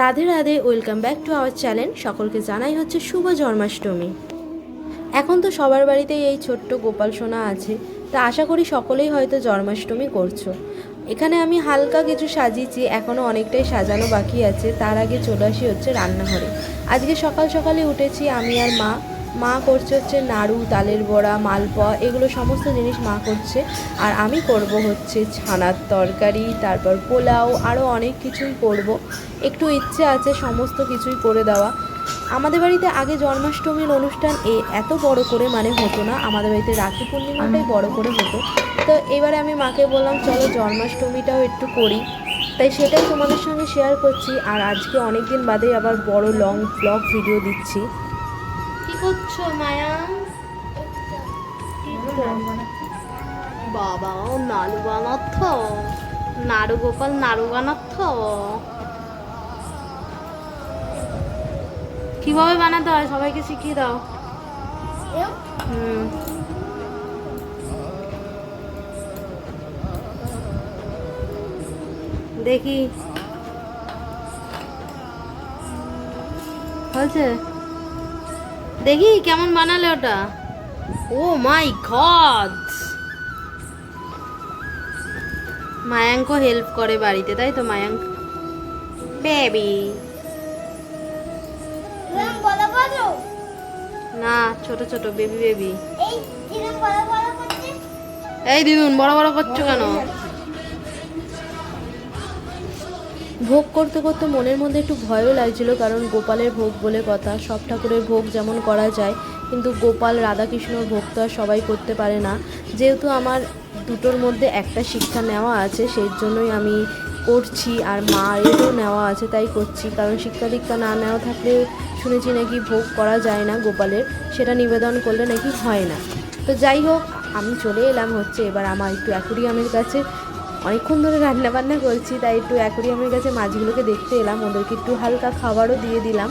Radhe Radhe welcome back to our channel সকলকে জানাই হচ্ছে শুভ জন্মাষ্টমী। এখন তো সবার বাড়িতেই এই ছোট্ট গোপাল সোনা আছে, তা আশা করি সকলেই হয়তো জন্মাষ্টমী করছ। এখানে আমি হালকা কিছু সাজিয়েছি এখনও অনেকটাই সাজানো বাকি আছে, তার আগে চলে আসি হচ্ছে রান্নাঘরে। আজকে সকাল সকালে উঠেছি আমি আর মা মা করছে হচ্ছে নাড়ু, তালের বড়া, মালপোয়া, এগুলো সমস্ত জিনিস মা করছে। আর আমি করব হচ্ছে ছানার তরকারি, তারপর পোলাও আরও অনেক কিছুই করব। একটু ইচ্ছে আছে সমস্ত কিছুই করে দেওয়া। আমাদের বাড়িতে আগে জন্মাষ্টমীর অনুষ্ঠান এ এত বড় করে মানে হতো না। আমাদের বাড়িতে রাখি পূর্ণিমাটাই বড় করে হতো। তো এবারে আমি মাকে বললাম, চলো জন্মাষ্টমীটাও একটু করি। তাই সেটাই তোমাদের সঙ্গে শেয়ার করছি। আর আজকে অনেক দিন বাদে আবার বড় লং ব্লগ ভিডিও দিচ্ছি। করছ মায়া? বাবা ও নাড়ু বানাচ্ছ? নাড়ু গোপাল নাড়ু বানাচ্ছ? কীভাবে বানাতে হয়? সবাইকে শিখিয়ে দাও। হুম। দেখি। হয়েছে? দেখি কেমন বানালে ওটা। ও মাই গড। মায়াঙ্ক হেল্প করে বাড়িতে তাই তো মায়াঙ্ক? বেবি। না ছোট ছোট বেবি বেবি। এই এরকম বড় বড় করছে এই দিদুন বড় বড় করছ কেন? ভোগ করতে করতে মনের মধ্যে একটু ভয়ও লাগছিল, কারণ গোপালের ভোগ বলে কথা, সব ঠাকুরের ভোগ যেমন করা যায়, কিন্তু গোপাল রাধাকৃষ্ণর ভোগ তো আর সবাই করতে পারে না। যেহেতু আমার দুটোর মধ্যে একটা শিক্ষা নেওয়া আছে, সেই জন্যই আমি করছি, আর মায়েরও নেওয়া আছে, তাই করছি। কারণ শিক্ষা দীক্ষা না নেওয়া থাকলে শুনেছি নাকি ভোগ করা যায় না গোপালের, সেটা নিবেদন করলে নাকি হয় না। তো যাই হোক, আমি চলে এলাম হচ্ছে, এবার আমার একটু অ্যাকুরিয়ামের কাছে। অনেকক্ষণ ধরে রান্না বান্না করছি, তাই একটু অ্যাকুরিয়ামের কাছে মাছগুলোকে দেখতে এলাম, ওদেরকে একটু হালকা খাবারও দিয়ে দিলাম।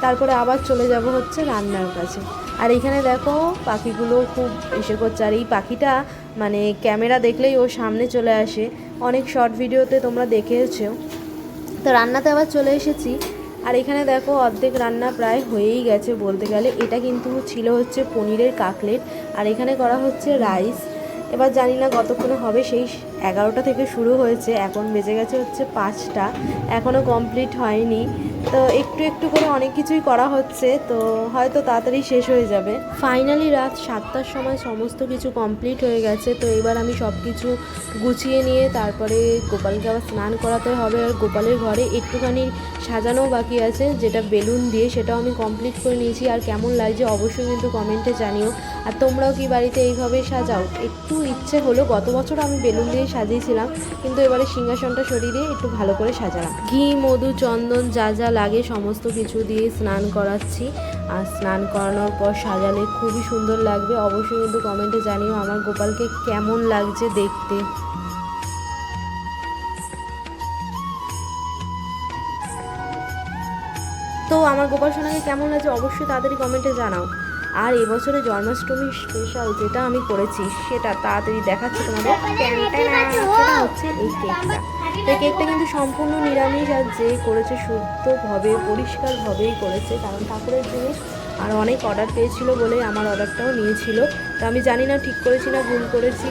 তারপরে আবার চলে যাব হচ্ছে রান্নার কাছে। আর এখানে দেখো, পাখিগুলো খুব এসে করছে আর এই পাখিটা মানে ক্যামেরা দেখলেই ও সামনে চলে আসে। অনেক শর্ট ভিডিওতে তোমরা দেখেছ তো রান্নাতে আবার চলে এসেছি। আর এখানে দেখো, অর্ধেক রান্না প্রায় হয়েই গেছে বলতে গেলে। এটা কিন্তু ছিল হচ্ছে পনিরের কাকলেট। আর এখানে করা হচ্ছে রাইস। এবার জানি না কতক্ষণে হবে, সেই এগারোটা থেকে শুরু হয়েছে, এখন বেজে গেছে হচ্ছে পাঁচটা এখনও কমপ্লিট হয়নি। তো একটু একটু করে অনেক কিছুই করা হচ্ছে, তো হয়তো তাড়াতাড়ি শেষ হয়ে যাবে। ফাইনালি রাত সাতটার সময় সমস্ত কিছু কমপ্লিট হয়ে গেছে, তো এবার আমি সব কিছু গুছিয়ে নিয়ে তারপরে গোপালকে আবার স্নান করাতে হবে। আর গোপালের ঘরে একটুখানি সাজানো বাকি আছে, যেটা বেলুন দিয়ে সেটাও আমি কমপ্লিট করে নিয়েছি। আর কেমন লাগছে অবশ্যই কিন্তু কমেন্টে জানিও। আর তোমরাও কি বাড়িতে এইভাবে সাজাও? একটু ইচ্ছে হলো গত বছর আমি বেলুন দিয়ে সাজিয়েছিলাম, কিন্তু এবারে সিংহাসনটা সরিয়ে দিয়ে একটু ভালো করে সাজালাম। ঘি, মধু, চন্দন, যা যা লাগে সমস্ত কিছু দিয়ে স্নান করাচ্ছি। আর স্নান করানোর পর সাজালে খুবই সুন্দর লাগবে। অবশ্যই কিন্তু কমেন্টে জানিও আমার গোপালকে কেমন লাগছে দেখতে। তো আমার গোপাল সোনাকে কেমন লাগছে অবশ্যই তাড়াতাড়ি কমেন্টে জানাও। আর এবছরে জন্মাষ্টমী স্পেশাল যেটা আমি করেছি সেটা তাড়াতাড়ি দেখাচ্ছি তোমাদের। সেটা হচ্ছে এই কেকটা এই কেকটা কিন্তু সম্পূর্ণ নিরামিষ আর যে করেছে শুদ্ধভাবে পরিষ্কারভাবেই করেছে। কারণ ঠাকুরের জিনিস আর অনেক অর্ডার পেয়েছিল বলে আমার অর্ডারটাও নিয়েছিল। তো আমি জানি না ঠিক করেছি না ভুল করেছি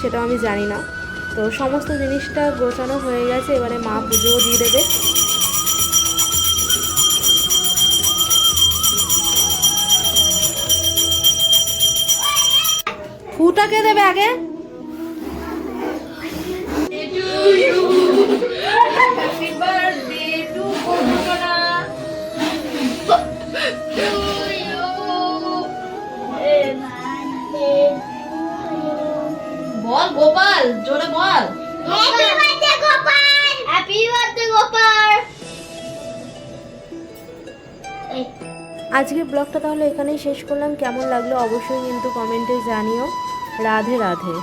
সেটাও আমি জানি না। তো সমস্ত জিনিসটা গোছানো হয়ে গেছে এবারে মা পুজোও দিয়ে দেবে। ফুটাকে দেবে আগে? বল গোপাল জোরে বল। Happy birthday Gopal. Happy birthday Gopal আজকে ব্লগটা তাহলে এখানেই শেষ করলাম। কেমন লাগল অবশ্যই কিন্তু কমেন্টে জানিও। রাধে রাধে